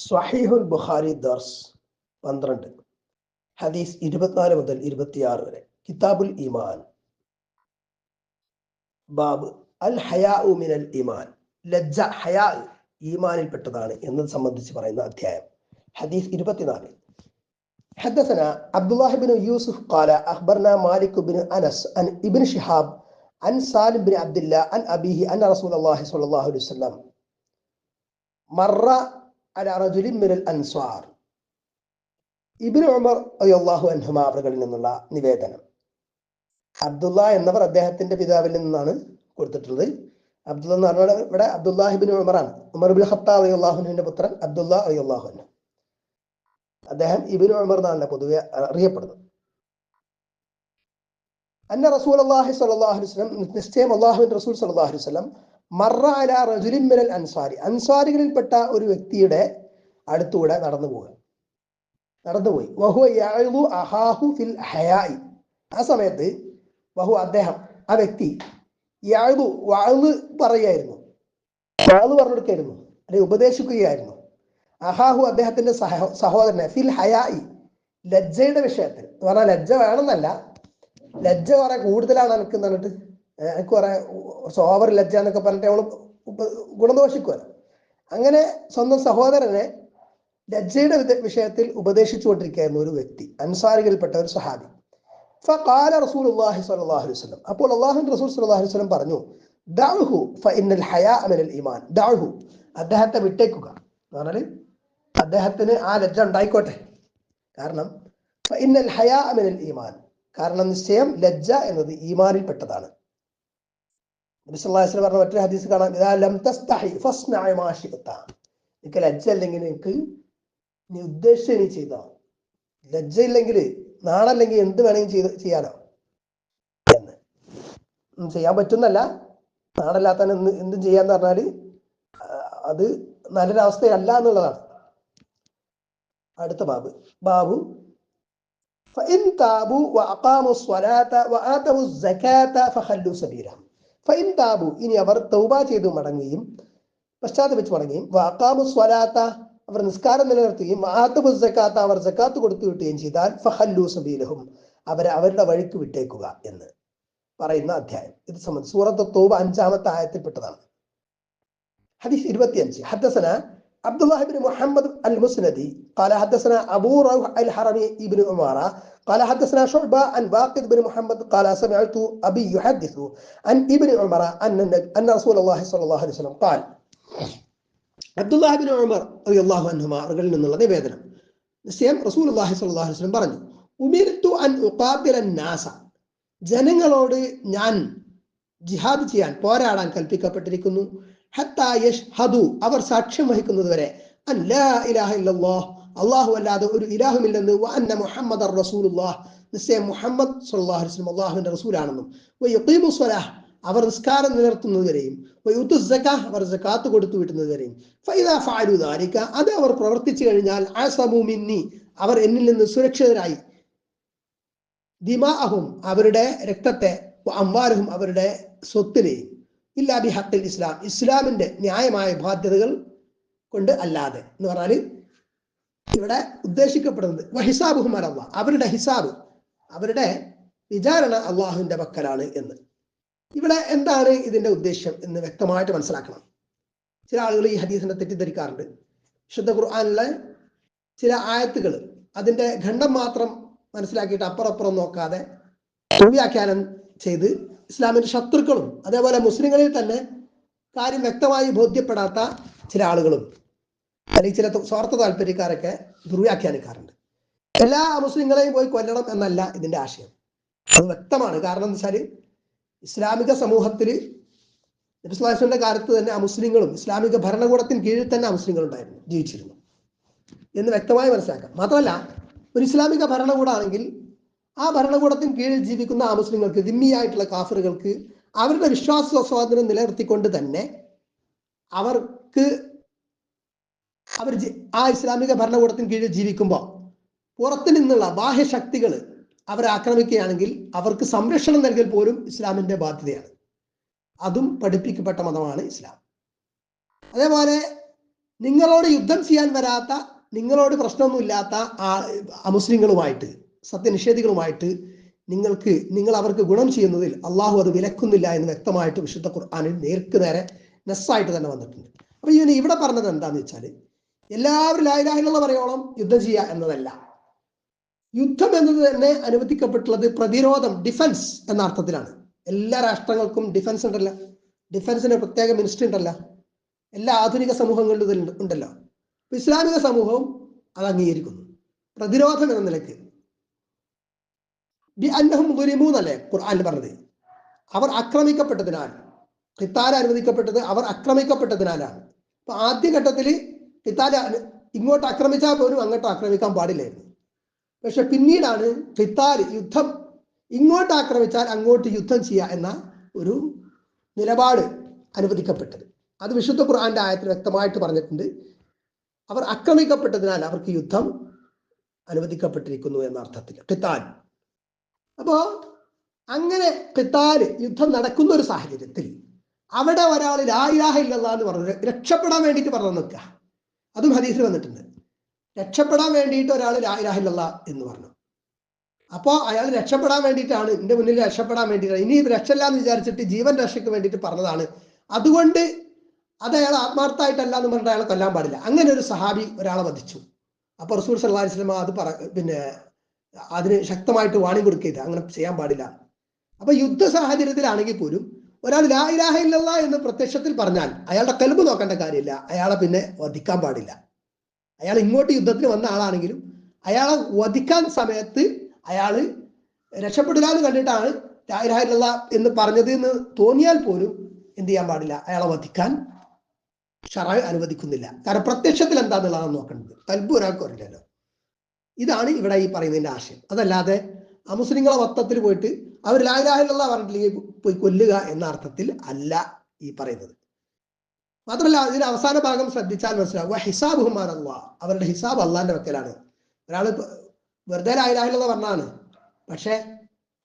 സ്വഹീഹുൽ ബുഖാരി ദർസ് പന്ത്രണ്ട് ഹദീസ് ഇരുപത്തിനാല് മുതൽ ഇരുപത്തിയാറ് വരെ കിതാബുൽ ഈമാൻ ബാബ് അൽ ഹയാ മിനൽ ഈമാൻ ലജ്ജ ഹയാ ഈമാനിൽപ്പെട്ടതാണ് എന്നത് സംബന്ധിച്ച് പറയുന്ന അധ്യായം ഹദീസ് ഇരുപത്തിനാല് حدثنا عبد الله بن يوسف قال أخبرنا مالك بن أنس عن ابن شهاب عن سالم بن عبد الله عن أبيه أن رسول الله صلى الله عليه وسلم مر അൻസ്വാർ. ഇബിൻ ഉമർ അയ്യാഹു അൻഹുമ അവറുകളിൽ നിന്നുള്ള നിവേദനം. അബ്ദുള്ള എന്നവർ അദ്ദേഹത്തിന്റെ പിതാവിൽ നിന്നാണ് കൊടുത്തിട്ടുള്ളത്. അബ്ദുള്ള എന്ന് പറഞ്ഞാൽ ഇവിടെ അബ്ദുല്ലാഹിബിൻ ഉമറാണ്. ഉമർ ബിൻ ഖത്താബ് അയ്യാഹുനുവിന്റെ പുത്രൻ അബ്ദുല്ല അൻഹു. അദ്ദേഹം ഇബിൻ ഉമർ എന്നാണ് പൊതുവെ അറിയപ്പെടുന്നത്. അന്ന റസൂൽ അള്ളാഹി അലൈഹി വസ്ലം നിശ്ചയം അള്ളാഹുവിൻ റസൂൽ സല്ലാഹു വസ്ലം മറ അല റജുലിൻ മിനൽ അൻസാരി. അൻസാരികളിൽപ്പെട്ട ഒരു വ്യക്തിയുടെ അടുത്തൂടെ നടന്നു പോവുക നടന്നുപോയി അഹാഹു ഫിൽ ആ സമയത്ത് വഹു അദ്ദേഹം ആ വ്യക്തി യഅ്ളു വാഴു പറയായിരുന്നു വഅ്ള് പറഞ്ഞു കൊടുക്കായിരുന്നു അല്ലെങ്കിൽ ഉപദേശിക്കുകയായിരുന്നു. അഹാഹു അദ്ദേഹത്തിന്റെ സഹോ സഹോദരനെ ഫിൽ ഹയായി. ലജ്ജയുടെ വിഷയത്തിൽ. എന്ന് പറഞ്ഞാൽ ലജ്ജ വേണമെന്നല്ല. ലജ്ജ കുറെ കൂടുതലാണ് എനിക്ക് എന്നിട്ട് എനിക്ക് കുറെ ഓവർ ലജ്ജ എന്നൊക്കെ പറഞ്ഞിട്ട് അവൾ ഗുണദോഷിക്കുമല്ലോ അങ്ങനെ സ്വന്തം സഹോദരനെ ലജ്ജയുടെ വിഷയത്തിൽ ഉപദേശിച്ചു കൊണ്ടിരിക്കുന്ന ഒരു വ്യക്തി അൻസാരികളിൽപ്പെട്ട ഒരു സഹാബി. റസൂൽ അള്ളാഹി അപ്പോൾ അള്ളാഹു റസൂൽ സ്വല്ലല്ലാഹു അലൈഹി വസല്ലം പറഞ്ഞു ഫഇന്നൽ ഈമാൻ. അദ്ദേഹത്തെ വിട്ടേക്കുക. എന്ന് പറഞ്ഞാൽ അദ്ദേഹത്തിന് ആ ലജ്ജ ഉണ്ടായിക്കോട്ടെ. കാരണം ഫഇന്നൽ ഹയാ ഈമാൻ. കാരണം നിശ്ചയം ലജ്ജ എന്നത് ഈമാനിൽപ്പെട്ടതാണ്. നബി സല്ലല്ലാഹു അലൈഹി വസല്ലം പറഞ്ഞ മറ്റൊരു ഹദീസ് കാണാം ഇദാ ലം തസ്തഹി ഫസ്നഅ മാ ശിഅത നിനക്ക് ലജ്ജ അല്ലെങ്കിൽ നിനക്ക് നീ ഉദ്ദേശിച്ച നീ ചെയ്തോ ലജ്ജ ഇല്ലെങ്കിൽ നാണല്ലെങ്കിൽ എന്ത് വേണമെങ്കിൽ ചെയ്ത് ചെയ്യാലോ എന്ന് ചെയ്യാൻ പറ്റുന്നല്ല നാടല്ലാത്ത എന്ത് എന്തും ചെയ്യാന്ന് പറഞ്ഞാല് അത് നല്ലൊരവസ്ഥയല്ല എന്നുള്ളതാണ് അടുത്ത ബാബ് ബാബു فإن تابوا وأقاموا الصلاة وآتوا الزكاة فخلوا سبيلهم فإن تابوا ഇനി അവർ തൗബ ചെയ്തു മടങ്ങുകയും പശ്ചാത്തപിച്ച് മടങ്ങുകയും വാക്കാമു സ്വലാത്ത അവർ നിസ്കാരം നിലനിർത്തുകയും ആത്തബു സക്കാത്ത അവർ സക്കാത്ത് കൊടുത്തു വിട്ടുകയും ചെയ്താൽ ഫഹല്ലു സബീലഹും അവരെ അവരുടെ വഴിക്ക് വിട്ടേക്കുക എന്ന് പറയുന്ന അധ്യായം ഇത് സംബന്ധിച്ച് സൂറത്ത് തോബ അഞ്ചാമത്തെ ആയത്തിൽപ്പെട്ടതാണ് ഹദീസ് ഇരുപത്തിയഞ്ച് ഹദ്ദസന عبد الله بن محمد المسندي قال حدثنا ابو روح الحرمي ابن عمارة قال حدثنا شعبة عن واقد بن محمد قال سمعت ابي يحدث عن ابن عمر ان ان رسول الله صلى الله عليه وسلم قال അബ്ദുല്ലാഹിബിൻ ഉമർ അള്ളാഹു അൻഹുമ അവകളിൽ നിന്നുള്ള നിവേദനം നിശ്ചയം റസൂൽ അള്ളാഹി സ്വല്ലല്ലാഹു അലൈഹി വസല്ലം പറഞ്ഞു ഉമിർത്തു അൻ ഉഖാത്തില നാസ ജനങ്ങളോട് ഞാൻ ജിഹാദ് ചെയ്യാൻ പോരാടാൻ കൽപ്പിക്കപ്പെട്ടിരിക്കുന്നു ഹത്താ യഷ്ഹദു അവർ സാക്ഷ്യം വഹിക്കുന്നത് വരെ അൻ ലാ ഇലാഹ ഇല്ലല്ലാഹ് അള്ളാഹു അല്ലാതെ ഒരു ഇലാഹുമില്ലെന്ന് വന്ന മുഹമ്മദ് റസൂലുള്ളാഹ് നിശ്ചയം മുഹമ്മദ് സല്ലാഹു വസല്ലം അള്ളാഹുവിന്റെ റസൂലാണെന്നും. വ സ്വലാഹ് അവർ നിസ്കാരം നിലനിർത്തുന്നതുവരെയും അവർ ജക്കാത്ത് കൊടുത്തു വിട്ടുന്നതുവരെയും അത് അവർ പ്രവർത്തിച്ചു കഴിഞ്ഞാൽ അസമുമിന്നി അവർ എന്നിൽ നിന്ന് സുരക്ഷിതരായി. ദിമാഅഹും അവരുടെ രക്തത്തെ അമ്മാരഹും അവരുടെ സ്വത്തിനെയും ഇല്ലാബി ഹക്കിൽ ഇസ്ലാം. ഇസ്ലാമിന്റെ ന്യായമായ ബാധ്യതകൾ കൊണ്ട് അല്ലാതെ എന്ന് പറഞ്ഞാൽ ഇവിടെ ഉദ്ദേശിക്കപ്പെടുന്നത് വഹിസാബുഹും അള്ളാഹ്. അവരുടെ ഹിസാബ് അവരുടെ വിചാരണ അള്ളാഹുവിന്റെ പക്കലാണ് എന്ന്. ഇവിടെ എന്താണ് ഇതിന്റെ ഉദ്ദേശ്യം എന്ന് വ്യക്തമായിട്ട് മനസ്സിലാക്കണം. ചില ആളുകൾ ഈ ഹദീസിനെ തെറ്റിദ്ധരിക്കാറുണ്ട്. ശുദ്ധ ഖുർആാനിലെ ചില ആയത്തുകൾ അതിന്റെ ഖണ്ഡം മാത്രം മനസ്സിലാക്കിയിട്ട് അപ്പുറപ്പുറം നോക്കാതെ വ്യാഖ്യാനം ചെയ്ത് ഇസ്ലാമിന്റെ ശത്രുക്കളും അതേപോലെ മുസ്ലിങ്ങളിൽ തന്നെ കാര്യം വ്യക്തമായി ബോധ്യപ്പെടാത്ത ചില ആളുകളും അല്ലെങ്കിൽ ചില സ്വാർത്ഥ താല്പര്യക്കാരൊക്കെ ദുർവ്യാഖ്യാനിക്കാറുണ്ട്. എല്ലാ മുസ്ലിങ്ങളെയും പോയി കൊല്ലണം എന്നല്ല ഇതിന്റെ ആശയം. അത് വ്യക്തമാണ്. കാരണം എന്ന് വെച്ചാൽ ഇസ്ലാമിക സമൂഹത്തിൽ ഇസ്ലാമിന്റെ കാലത്ത് തന്നെ ആ മുസ്ലിങ്ങളും ഇസ്ലാമിക ഭരണകൂടത്തിന് കീഴിൽ തന്നെ ആ മുസ്ലിങ്ങൾ ഉണ്ടായിരുന്നു ജീവിച്ചിരുന്നു. എന്ന് വ്യക്തമായി മനസ്സിലാക്കാം. മാത്രമല്ല ഒരു ഇസ്ലാമിക ഭരണകൂടമാണെങ്കിൽ ആ ഭരണകൂടത്തിന് കീഴിൽ ജീവിക്കുന്ന ആ മുസ്ലിങ്ങൾക്ക് ദിമ്മിയായിട്ടുള്ള കാഫറുകൾക്ക് അവരുടെ വിശ്വാസ സ്വാതന്ത്ര്യം നിലനിർത്തിക്കൊണ്ട് തന്നെ അവർക്ക് അവർ ആ ഇസ്ലാമിക ഭരണകൂടത്തിന് കീഴിൽ ജീവിക്കുമ്പോൾ പുറത്തു നിന്നുള്ള ബാഹ്യശക്തികൾ അവരെ ആക്രമിക്കുകയാണെങ്കിൽ അവർക്ക് സംരക്ഷണം നൽകൽ പോലും ഇസ്ലാമിന്റെ ബാധ്യതയാണ്. അതും പഠിപ്പിക്കപ്പെട്ട മതമാണ് ഇസ്ലാം. അതേപോലെ നിങ്ങളോട് യുദ്ധം ചെയ്യാൻ വരാത്ത നിങ്ങളോട് പ്രശ്നമൊന്നുമില്ലാത്ത ആ അമുസ്ലിങ്ങളുമായിട്ട് സത്യനിഷേധികളുമായിട്ട് നിങ്ങൾക്ക് നിങ്ങൾ അവർക്ക് ഗുണം ചെയ്യുന്നതിൽ അള്ളാഹു അത് വിലക്കുന്നില്ല എന്ന് വ്യക്തമായിട്ട് വിശുദ്ധ ഖുർആാനിൽ നേർക്ക് നേരെ നെസ്സായിട്ട് തന്നെ വന്നിട്ടുണ്ട്. അപ്പൊ ഇവന് ഇവിടെ പറഞ്ഞത് എന്താന്ന് വെച്ചാൽ എല്ലാവരും ലായിലാഹിലുള്ള പറയോളം യുദ്ധം ചെയ്യുക എന്നതല്ല. യുദ്ധം എന്നത് തന്നെ അനുവദിക്കപ്പെട്ടുള്ളത് പ്രതിരോധം ഡിഫൻസ് എന്ന അർത്ഥത്തിലാണ്. എല്ലാ രാഷ്ട്രങ്ങൾക്കും ഡിഫൻസ് ഉണ്ടല്ലോ. ഡിഫൻസിന് പ്രത്യേക മിനിസ്ട്രി ഉണ്ടല്ലോ. എല്ലാ ആധുനിക സമൂഹങ്ങളിലും ഉണ്ടല്ലോ. ഇസ്ലാമിക സമൂഹവും അത് അംഗീകരിക്കുന്നു. പ്രതിരോധം എന്ന നിലയ്ക്ക്. ബി അന്നഹും പറഞ്ഞത്? അവർ ആക്രമിക്കപ്പെട്ടതിനാൽ ഖിത്താൽ അനുവദിക്കപ്പെട്ടത് അവർ ആക്രമിക്കപ്പെട്ടതിനാലാണ്. അപ്പൊ ആദ്യഘട്ടത്തിൽ ഖിത്താൽ ഇങ്ങോട്ട് ആക്രമിച്ചാൽ പോലും അങ്ങോട്ട് ആക്രമിക്കാൻ പാടില്ലായിരുന്നു. പക്ഷെ പിന്നീടാണ് ഖിത്താൽ യുദ്ധം ഇങ്ങോട്ട് ആക്രമിച്ചാൽ അങ്ങോട്ട് യുദ്ധം ചെയ്യുക എന്ന ഒരു നിലപാട് അനുവദിക്കപ്പെട്ടത്. അത് വിശുദ്ധ ഖുർആന്റെ ആയത്തിൽ വ്യക്തമായിട്ട് പറഞ്ഞിട്ടുണ്ട്. അവർ ആക്രമിക്കപ്പെട്ടതിനാൽ അവർക്ക് യുദ്ധം അനുവദിക്കപ്പെട്ടിരിക്കുന്നു എന്ന അർത്ഥത്തിൽ. ഖിത്താൽ അപ്പോ അങ്ങനെ ഖിത്താൽ യുദ്ധം നടക്കുന്ന ഒരു സാഹചര്യത്തിൽ അവിടെ ഒരാൾ ലായിലാഹ എന്ന് പറഞ്ഞു രക്ഷപ്പെടാൻ വേണ്ടിയിട്ട് പറഞ്ഞു നിൽക്കുക. അതും ഹദീസിൽ വന്നിട്ടുണ്ട്. രക്ഷപ്പെടാൻ വേണ്ടിയിട്ട് ഒരാൾ ഇല്ലല്ലാ എന്ന് പറഞ്ഞു. അപ്പോൾ അയാൾ രക്ഷപ്പെടാൻ വേണ്ടിയിട്ടാണ് എന്റെ മുന്നിൽ രക്ഷപ്പെടാൻ വേണ്ടിയിട്ടാണ്. ഇനി ഇത് രക്ഷയില്ല എന്ന് വിചാരിച്ചിട്ട് ജീവൻ രക്ഷയ്ക്ക് വേണ്ടിയിട്ട് പറഞ്ഞതാണ്. അതുകൊണ്ട് അത് അയാൾ ആത്മാർത്ഥമായിട്ടല്ല എന്ന് പറഞ്ഞിട്ട് അയാളെ കൊല്ലാൻ പാടില്ല. അങ്ങനെ ഒരു സഹാബി ഒരാളെ വധിച്ചു. അപ്പോൾ റസൂൽ സല്ലാ വസല്ലം അത് പറ പിന്നെ അതിന് ശക്തമായിട്ട് വാണി കൊടുക്കരുത് അങ്ങനെ ചെയ്യാൻ പാടില്ല. അപ്പൊ യുദ്ധ സാഹചര്യത്തിലാണെങ്കിൽ പോലും ഒരാൾ ലാ ഇലാഹ ഇല്ലല്ല എന്ന് പ്രത്യക്ഷത്തിൽ പറഞ്ഞാൽ അയാളുടെ കൽബ് നോക്കേണ്ട കാര്യമില്ല. അയാളെ പിന്നെ വധിക്കാൻ പാടില്ല. അയാൾ ഇങ്ങോട്ട് യുദ്ധത്തിന് വന്ന ആളാണെങ്കിലും അയാളെ വധിക്കാൻ സമയത്ത് അയാൾ രക്ഷപ്പെടില്ല എന്ന് കണ്ടിട്ടാണ് ലാ ഇലാഹ ഇല്ലല്ല എന്ന് പറഞ്ഞത് എന്ന് തോന്നിയാൽ പോലും എന്ത് ചെയ്യാൻ പാടില്ല. അയാളെ വധിക്കാൻ ഷറ അനുവദിക്കുന്നില്ല. കാരണം പ്രത്യക്ഷത്തിൽ എന്താന്നുള്ളതാണ് നോക്കേണ്ടത്. കൽബ് ഒരാൾക്ക് വരില്ലല്ലോ ഇതാണ് ഇവിടെ ഈ പറയുന്നതിന്റെ ആശയം. അതല്ലാതെ അമുസ്ലിങ്ങളെ മൊത്തത്തിൽ പോയിട്ട് അവർ ലായിലാഹിലുള്ള പറഞ്ഞിട്ടില്ലെങ്കിൽ പോയി കൊല്ലുക എന്ന അർത്ഥത്തിൽ അല്ല ഈ പറയുന്നത്. മാത്രമല്ല ഇതിന്റെ അവസാന ഭാഗം ശ്രദ്ധിച്ചാൽ മനസ്സിലാവുക ഹിസാബ് ഹുമാൻ അള്ളാ അവരുടെ ഹിസാബ് അള്ളാന്റെ വെക്കലാണ്. ഒരാൾ വെറുതെ ലായിലാഹിലുള്ള പറഞ്ഞാണ് പക്ഷേ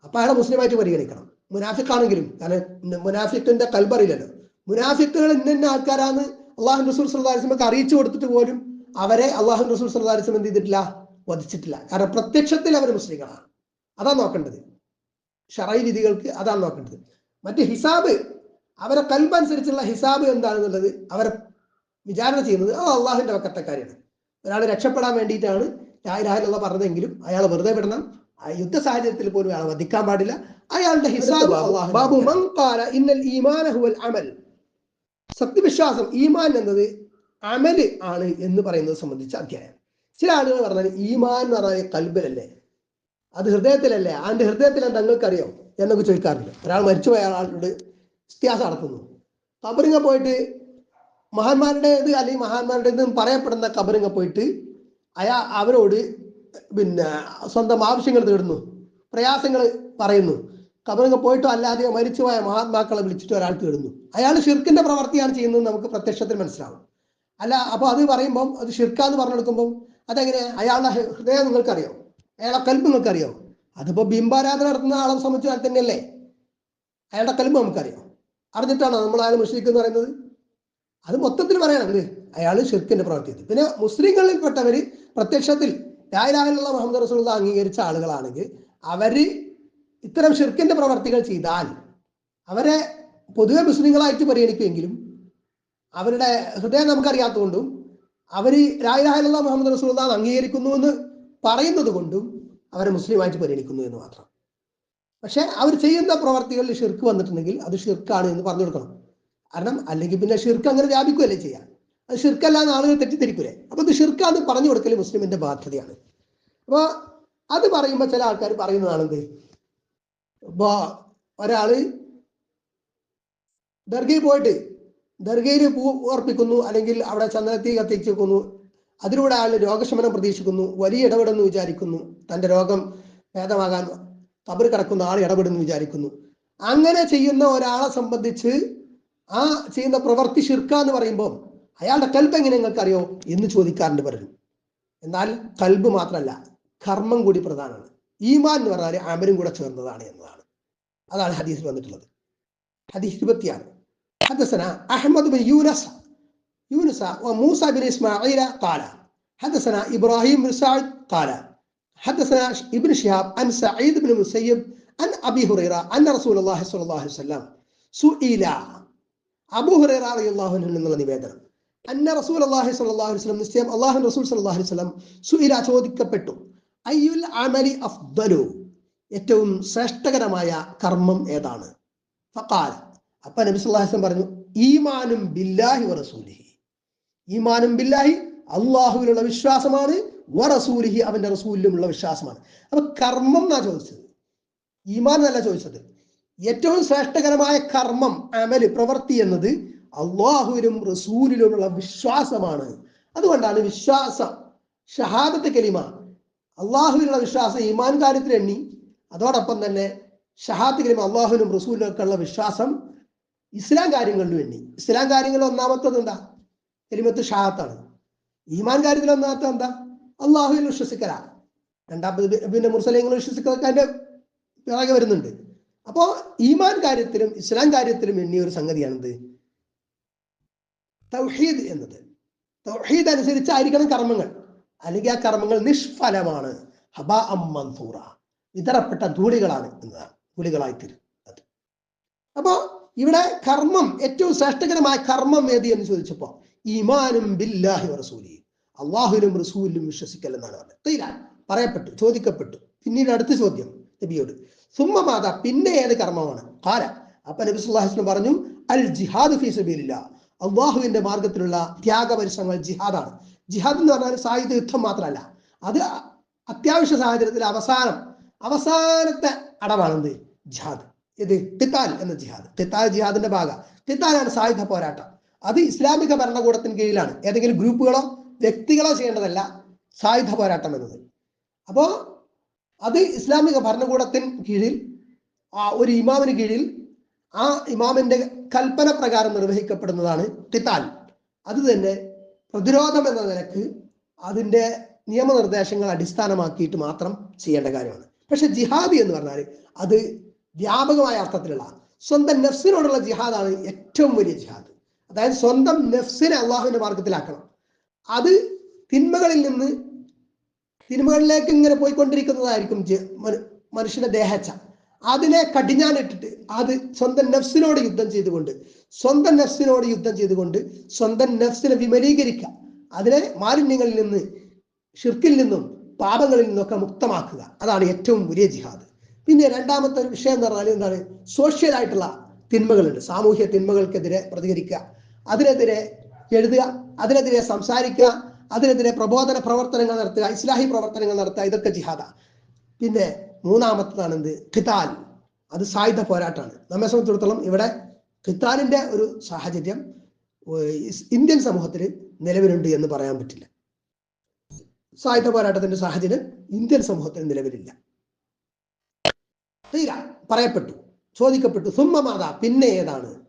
അപ്പൊ അയാളെ മുസ്ലിമായിട്ട് പരിഗണിക്കണം. മുനാഫിക്കാണെങ്കിലും കാരണം മുനാഫിക്കിന്റെ കൽബറിയില്ലല്ലോ മുനാഫിക്കുകൾ ഇന്ന ആൾക്കാരാണ് അള്ളാഹു റസൂൽ സല്ലാസ്മക്ക് അറിയിച്ചു കൊടുത്തിട്ട് പോലും അവരെ അള്ളാഹു റസൂൽ സല്ലാസ്ലം എന്ത് ചെയ്തിട്ടില്ല? വധിച്ചിട്ടില്ല. കാരണം പ്രത്യക്ഷത്തിൽ അവർ മുസ്ലിങ്ങളാണ്. അതാ നോക്കേണ്ടത്. ഷറൈ വിധികൾക്ക് അതാണ് നോക്കേണ്ടത് മറ്റ് ഹിസാബ് അവരെ കൽബനുസരിച്ചുള്ള ഹിസാബ് എന്താണെന്നുള്ളത് അവരെ വിചാരണ ചെയ്യുന്നത് അത് അള്ളാഹുവിന്റെ വക്കത്തെ കാര്യമാണ് ഒരാൾ രക്ഷപ്പെടാൻ വേണ്ടിയിട്ടാണ് രാഹിലുള്ള പറഞ്ഞതെങ്കിലും അയാൾ വെറുതെ വിടണം. ആ യുദ്ധ സാഹചര്യത്തിൽ പോലും അയാൾ വധിക്കാൻ പാടില്ല. അയാളുടെ ഹിസാബ് ഇന്നൽ അമൽ. സത്യവിശ്വാസം ഈമാൻ എന്നത് അമൽ ആണ് എന്ന് പറയുന്നത് സംബന്ധിച്ച അധ്യായം. ചില ആളുകൾ പറഞ്ഞാൽ ഈമാൻ എന്ന് പറഞ്ഞാൽ കൽബിലല്ലേ? അത് ഹൃദയത്തിലല്ലേ? അവന്റെ ഹൃദയത്തിൽ എന്താ നിങ്ങൾക്കറിയോ എന്നൊക്കെ ചോദിക്കാറില്ല. ഒരാൾ മരിച്ചുപോയ ആളുണ്ട് വ്യത്യാസം നടത്തുന്നു. കബറിങ്ങ പോയിട്ട് മഹാന്മാരുടെ ഇത് അല്ലെങ്കിൽ മഹാന്മാരുടെ ഇത് പറയപ്പെടുന്ന കബറിങ്ങ പോയിട്ട് അയാ അവരോട് പിന്നെ സ്വന്തം ആവശ്യങ്ങൾ തേടുന്നു. പ്രയാസങ്ങൾ പറയുന്നു. കബറിങ്ങ പോയിട്ടോ അല്ലാതെ മരിച്ചുപോയ മഹാത്മാക്കളെ വിളിച്ചിട്ട് ഒരാൾ തേടുന്നു. അയാൾ ഷിർക്കിന്റെ പ്രവർത്തിയാണ് ചെയ്യുന്നത് നമുക്ക് പ്രത്യക്ഷത്തിൽ മനസ്സിലാവും. അല്ല അപ്പൊ അത് പറയുമ്പം അത് ഷിർക്കാന്ന് പറഞ്ഞെടുക്കുമ്പം അതെങ്ങനെ? അയാളുടെ ഹൃദയം നിങ്ങൾക്കറിയോ. അയാളുടെ കൽബ് നിങ്ങൾക്കറിയോ? അതിപ്പോ ബിംബാരാധന നടത്തുന്ന ആളെ സംബന്ധിച്ച് തന്നെയല്ലേ? അയാളുടെ കൽബ് നമുക്കറിയാം? അറിഞ്ഞിട്ടാണോ നമ്മൾ അയാൾ മുസ്ലിക്ക് എന്ന് പറയുന്നത്? അത് മൊത്തത്തിൽ പറയണം എന്ത്? അയാൾ ഷിർക്കിന്റെ പ്രവർത്തി പിന്നെ മുസ്ലിങ്ങളിൽപ്പെട്ടവർ പ്രത്യക്ഷത്തിൽ രായലാഹിലുള്ള മുഹമ്മദ് റസൂൽ അംഗീകരിച്ച ആളുകളാണെങ്കിൽ അവർ ഇത്തരം ഷിർക്കിന്റെ പ്രവർത്തികൾ ചെയ്താൽ അവരെ പൊതുവെ മുസ്ലിങ്ങളായിട്ട് പരിഗണിക്കുമെങ്കിലും അവരുടെ ഹൃദയം നമുക്കറിയാത്തതുകൊണ്ടും അവർ രായലാഹിലുള്ള മുഹമ്മദ് റസൂൽ അംഗീകരിക്കുന്നു എന്ന് പറയുന്നത് കൊണ്ടും അവരെ മുസ്ലിമായിട്ട് പരിഗണിക്കുന്നു എന്ന് മാത്രം. പക്ഷെ അവർ ചെയ്യുന്ന പ്രവർത്തികളിൽ ഷിർക്ക് വന്നിട്ടുണ്ടെങ്കിൽ അത് ഷിർക്കാണ് എന്ന് പറഞ്ഞു കൊടുക്കണം. കാരണം അല്ലെങ്കിൽ പിന്നെ ഷിർക്ക് അങ്ങനെ വ്യാപിക്കുകയല്ലേ ചെയ്യാം. അത് ഷിർക്കല്ല എന്ന് ആളുകൾ തെറ്റിദ്ധരിക്കൂലേ. അപ്പൊ ഇത് ഷിർക്കാന്ന് പറഞ്ഞു കൊടുക്കൽ മുസ്ലിമിന്റെ ബാധ്യതയാണ്. അപ്പൊ അത് പറയുമ്പോൾ ചില ആൾക്കാർ പറയുന്നതാണെന്ത്? ഇപ്പോ ഒരാൾ ദർഗയിൽ പോയിട്ട് ദർഗയിൽ പൂ ഓർപ്പിക്കുന്നു അല്ലെങ്കിൽ അവിടെ ചന്ദനത്തി കത്തിച്ചു വെക്കുന്നു അതിലൂടെ ആൾ രോഗശമനം പ്രതീക്ഷിക്കുന്നു വലിയ ഇടപെടുന്നു വിചാരിക്കുന്നു. തന്റെ രോഗം ഭേദമാകാൻ കബർ കിടക്കുന്ന ആൾ ഇടപെടുന്നു വിചാരിക്കുന്നു. അങ്ങനെ ചെയ്യുന്ന ഒരാളെ സംബന്ധിച്ച് ആ ചെയ്യുന്ന പ്രവൃത്തി ശിർക്ക എന്ന് പറയുമ്പോൾ അയാളുടെ കൽബ് എങ്ങനെ നിങ്ങൾക്കറിയോ? എന്ന് ചോദിക്കാറുണ്ട് പലരും. എന്നാൽ കൽബ് മാത്രമല്ല കർമ്മം കൂടി പ്രധാനമാണ്. ഈമാൻ എന്ന് പറഞ്ഞാൽ അമരും കൂടെ ചേർന്നതാണ് എന്നതാണ്. അതാണ് ഹദീസിൽ വന്നിട്ടുള്ളത്. ഹദീസ് ഇരുപത്തിയാണ് ഹദസന അഹമ്മദ് ബൻ യൂനസ് يونس وموسى بن إسماعيل قال حدثنا إبراهيم بن سعد قال حدثنا ابن شهاب عن سعيد بن المسيب عن أبي هريرة أن رسول الله صلى الله عليه وسلم سئل أبو هريرة رضي الله عنه എന്നുള്ള നിവേദനം അന്ന റസൂൽ അള്ളാഹി സല്ലല്ലാഹു അലൈഹി വസല്ലം നിശ്ചയം അള്ളാഹു റസൂൽ സല്ലല്ലാഹു അലൈഹി വസല്ലം സുഇല ചോദിക്കപ്പെട്ടു അയ്യുൽ അമലി അഫ്ദലു ഏറ്റവും ശ്രേഷ്ഠകരമായ കർമ്മം ഏതാണ് ഫഖാൽ അപ്പൊ നബി സല്ലല്ലാഹു അലൈഹി വസല്ലം പറഞ്ഞു ഈമാനും ബില്ലാഹി വ റസൂലിഹി ഈമാനും ബില്ലാഹി അള്ളാഹുവിലുള്ള വിശ്വാസമാണ് വറസൂലിഹി റസൂലിഹി അവന്റെ റസൂലിലുമുള്ള വിശ്വാസമാണ്. അപ്പൊ കർമ്മം എന്നാ ചോദിച്ചത്? ഈമാൻ എന്നല്ല ചോദിച്ചത്. ഏറ്റവും ശ്രേഷ്ഠകരമായ കർമ്മം അമൽ പ്രവൃത്തി എന്നത് അള്ളാഹുവിലും റസൂലിലുമുള്ള വിശ്വാസമാണ്. അതുകൊണ്ടാണ് വിശ്വാസം ഷഹാദത്ത് കലിമ. അള്ളാഹുവിലുള്ള വിശ്വാസം ഈമാൻ കാര്യത്തിൽ എണ്ണി. അതോടൊപ്പം തന്നെ ഷഹാദത്ത് കലിമ അള്ളാഹുവിനും റസൂലിനും ഉള്ള വിശ്വാസം ഇസ്ലാം കാര്യങ്ങളിലും എണ്ണി. ഇസ്ലാം കാര്യങ്ങളിൽ ഒന്നാമത്തത് എന്താ? കലിമത്ത് ഷാത്താണ്. ഈമാൻ കാര്യത്തിൽ ഒന്നാമത്തത് എന്താ? അള്ളാഹുവിൽ വിശ്വസിക്കലാണ് രണ്ടാമത് പിന്നെ മുർസലങ്ങൾ വിശ്വസിക്കുന്നതൊക്കെ അതിന്റെ പിറകെ വരുന്നുണ്ട്. അപ്പോ ഈമാൻ കാര്യത്തിലും ഇസ്ലാം കാര്യത്തിലും എണ്ണിയ ഒരു സംഗതിയാണിത് തൗഹീദ് എന്നത്. തൗഹീദ് അനുസരിച്ചായിരിക്കണം കർമ്മങ്ങൾ. അല്ലെങ്കിൽ ആ കർമ്മങ്ങൾ നിഷ്ഫലമാണ്. ഹബ മൻസൂറ. വിതറപ്പെട്ട ധൂളികളാണ് എന്നതാണ്. ധൂളികളായി തീരും അത് അപ്പോ ഇവിടെ കർമ്മം ഏറ്റവും ശ്രേഷ്ഠകരമായ കർമ്മം ഏത് എന്ന് ചോദിച്ചപ്പോ ഈമാനും ബില്ലാഹി റസൂലി. അള്ളാഹുലും റസൂലിലും വിശ്വസിക്കൽ എന്നാണ് പറഞ്ഞത് തീരാൻ പറയപ്പെട്ടു ചോദിക്കപ്പെട്ടു. പിന്നീട് അടുത്ത ചോദ്യം നബിയോട്. സുമ്മ മാത പിന്നെ ഏത് കർമ്മമാണ്? കാല അപ്പൊ നബി സുല്ലാഹിസ്ലം പറഞ്ഞു അൽ ജിഹാദ് ഫീ സബീലില്ല. അള്ളാഹുവിന്റെ മാർഗത്തിലുള്ള ത്യാഗ പരിശ്രമങ്ങൾ ജിഹാദാണ്. ജിഹാദ് എന്ന് പറഞ്ഞാൽ സായുധ യുദ്ധം മാത്രമല്ല അത് അത്യാവശ്യ സാഹചര്യത്തിൽ അവസാനം അവസാനത്തെ അടവാണെന്ത് ജിഹാദ്. ഇത് തിത്താൽ എന്ന ജിഹാദ്. തിത്താൽ ജിഹാദിന്റെ ഭാഗം. തിത്താലാണ് സായുധ പോരാട്ടം. അത് ഇസ്ലാമിക ഭരണകൂടത്തിന് കീഴിലാണ്. ഏതെങ്കിലും ഗ്രൂപ്പുകളോ വ്യക്തികളോ ചെയ്യേണ്ടതല്ല സായുധ പോരാട്ടം എന്നത്. അപ്പോ അത് ഇസ്ലാമിക ഭരണകൂടത്തിന് കീഴിൽ ഒരു ഇമാമിന് കീഴിൽ ആ ഇമാമിന്റെ കൽപ്പന പ്രകാരം നിർവഹിക്കപ്പെടുന്നതാണ് തിത്താൽ അത് തന്നെ പ്രതിരോധം എന്ന നിലയ്ക്ക് അതിന്റെ നിയമനിർദ്ദേശങ്ങൾ അടിസ്ഥാനമാക്കിയിട്ട് മാത്രം ചെയ്യേണ്ട കാര്യമാണ്. പക്ഷെ ജിഹാദി എന്ന് പറഞ്ഞാൽ അത് വ്യാപകമായ അർത്ഥത്തിലുള്ള സ്വന്തം നഫ്സിനോടുള്ള ജിഹാദാണ് ഏറ്റവും വലിയ ജിഹാദ്. അതായത് സ്വന്തം നഫ്സിനെ അള്ളാഹുവിന്റെ മാർഗത്തിലാക്കണം. അത് തിന്മകളിൽ നിന്ന് തിന്മകളിലേക്ക് ഇങ്ങനെ പോയിക്കൊണ്ടിരിക്കുന്നതായിരിക്കും മനുഷ്യന്റെ ദേഹച്ച അതിനെ കടിഞ്ഞാനിട്ടിട്ട് അത് സ്വന്തം നഫ്സിനോട് യുദ്ധം ചെയ്തുകൊണ്ട് സ്വന്തം നഫ്സിനോട് യുദ്ധം ചെയ്തുകൊണ്ട് സ്വന്തം നഫ്സിനെ വിമലീകരിക്കുക. അതിനെ മാലിന്യങ്ങളിൽ നിന്ന് ഷിർക്കിൽ നിന്നും പാപങ്ങളിൽ നിന്നൊക്കെ മുക്തമാക്കുക. അതാണ് ഏറ്റവും വലിയ ജിഹാദ്. പിന്നെ രണ്ടാമത്തെ ഒരു വിഷയം എന്ന് പറഞ്ഞാൽ എന്താണ്? സോഷ്യൽ ആയിട്ടുള്ള തിന്മകളുണ്ട്. സാമൂഹ്യ തിന്മകൾക്കെതിരെ പ്രതികരിക്കുക. അതിനെതിരെ എഴുതുക. അതിനെതിരെ സംസാരിക്കുക. അതിനെതിരെ പ്രബോധന പ്രവർത്തനങ്ങൾ നടത്തുക. ഇസ്ലാഹി പ്രവർത്തനങ്ങൾ നടത്തുക. ഇതൊക്കെ ജിഹാദാണ് പിന്നെ മൂന്നാമത്തതാണ് എന്ത്? ഖിതാൽ അത് സായുധ പോരാട്ടമാണ് നമ്മെ സംബന്ധിച്ചിടത്തോളം ഇവിടെ ഖിത്താലിന്റെ ഒരു സാഹചര്യം ഇന്ത്യൻ സമൂഹത്തിൽ നിലവിലുണ്ട് എന്ന് പറയാൻ പറ്റില്ല. സായുധ പോരാട്ടത്തിന്റെ സാഹചര്യം ഇന്ത്യൻ സമൂഹത്തിൽ നിലവിലില്ല. തീര പറയപ്പെട്ടു ചോദിക്കപ്പെട്ടു. സുമ്മ മാത പിന്നെ ഏതാണ്?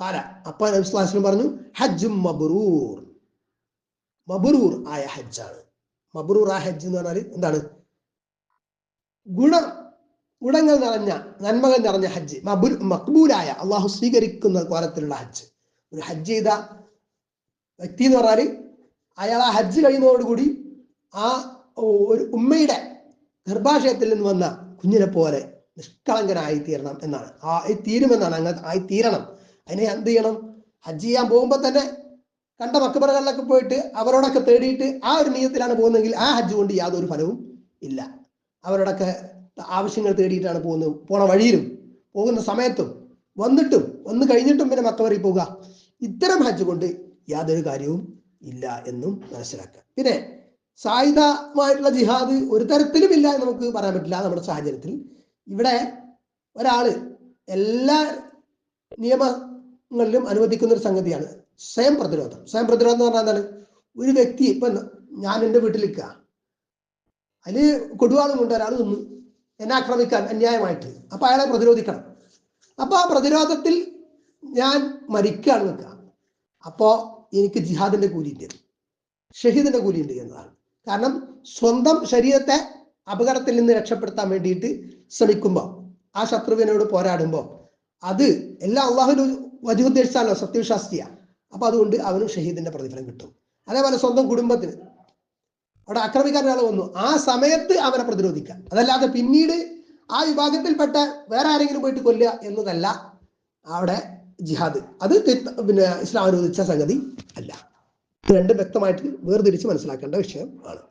കാല. അപ്പ നബിസ്ലാസ്ലം പറഞ്ഞു ഹജ്ജും മബുറൂർ. മബുറൂർ ആയ ഹജ്ജാണ്. മബുറൂർ ആ ഹജ്ജ് എന്ന് പറഞ്ഞാൽ എന്താണ്? ഗുണ ഗുണങ്ങൾ നിറഞ്ഞ നന്മകൾ നിറഞ്ഞ ഹജ്ജ്. മബുൽ മക്ബൂലായ അള്ളാഹു സ്വീകരിക്കുന്ന കോലത്തിലുള്ള ഹജ്ജ്. ഒരു ഹജ്ജ് ചെയ്ത വ്യക്തി എന്ന് പറഞ്ഞാൽ അയാൾ ആ ഹജ്ജ് കഴിയുന്നതോടുകൂടി ആ ഒരു ഉമ്മയുടെ ഗർഭാശയത്തിൽ നിന്ന് വന്ന കുഞ്ഞിനെ പോലെ നിഷ്കളങ്കനായി തീരണം എന്നാണ് ആയി തീരുമെന്നാണ് അങ്ങനെ ആയി തീരണം അതിനെ എന്ത് ചെയ്യണം? ഹജ്ജ് ചെയ്യാൻ പോകുമ്പോൾ തന്നെ കണ്ട മക്കബറകളിലൊക്കെ പോയിട്ട് അവരോടൊക്കെ തേടിയിട്ട് ആ ഒരു നിയത്തിലാണ് പോകുന്നതെങ്കിൽ ആ ഹജ്ജ് കൊണ്ട് യാതൊരു ഫലവും ഇല്ല. അവരോടൊക്കെ ആവശ്യങ്ങൾ തേടിയിട്ടാണ് പോകുന്നത്. പോണ വഴിയിലും പോകുന്ന സമയത്തും വന്നിട്ടും വന്നു കഴിഞ്ഞിട്ടും പിന്നെ മക്കബറിൽ പോവുക. ഇത്തരം ഹജ്ജ് കൊണ്ട് യാതൊരു കാര്യവും ഇല്ല എന്നും മനസ്സിലാക്കുക. പിന്നെ സായുധമായിട്ടുള്ള ജിഹാദ് ഒരു തരത്തിലും ഇല്ല എന്ന് നമുക്ക് പറയാൻ പറ്റില്ല. നമ്മുടെ സാഹചര്യത്തിൽ ഇവിടെ ഒരാൾ എല്ലാ നിയമങ്ങളിലും അനുവദിക്കുന്ന ഒരു സംഗതിയാണ് സ്വയം പ്രതിരോധം. സ്വയം പ്രതിരോധം എന്ന് പറഞ്ഞാൽ എന്താണ്? ഒരു വ്യക്തി ഇപ്പൊ ഞാൻ എന്റെ വീട്ടിൽ നിൽക്കുക. അതിൽ കൊടുവാളും കൊണ്ട് ഒരാൾ നിന്ന് എന്നെ ആക്രമിക്കാൻ അന്യായമായിട്ട്. അപ്പൊ അയാളെ പ്രതിരോധിക്കണം. അപ്പൊ ആ പ്രതിരോധത്തിൽ ഞാൻ മരിക്കുകയാണ് നിൽക്കുക. അപ്പോ എനിക്ക് ജിഹാദിന്റെ കൂലിയുണ്ട് ഷഹീദിന്റെ കൂലിയുണ്ട് എന്നതാണ്. കാരണം സ്വന്തം ശരീരത്തെ അപകടത്തിൽ നിന്ന് രക്ഷപ്പെടുത്താൻ വേണ്ടിയിട്ട് ശ്രമിക്കുമ്പോൾ ആ ശത്രുവിനോട് പോരാടുമ്പോൾ അത് എല്ലാം അള്ളാഹുവിന് വജുദ്ദേശിച്ചാലോ സത്യവിശ്വാസിയ. അപ്പൊ അതുകൊണ്ട് അവനും ഷഹീദിന്റെ പ്രതിഫലം കിട്ടും. അതേപോലെ സ്വന്തം കുടുംബത്തിന്. അവിടെ ആക്രമിക്കാൻ വന്നു. ആ സമയത്ത് അവനെ പ്രതിരോധിക്കാം അതല്ലാതെ പിന്നീട് ആ വിഭാഗത്തിൽപ്പെട്ട വേറെ ആരെങ്കിലും പോയിട്ട് കൊല്ലുക എന്നതല്ല അവിടെ ജിഹാദ്. അത് പിന്നെ ഇസ്ലാം അനുവദിച്ച സംഗതി അല്ല. രണ്ടും വ്യക്തമായിട്ട് വേർതിരിച്ച് മനസ്സിലാക്കേണ്ട വിഷയം ആണ്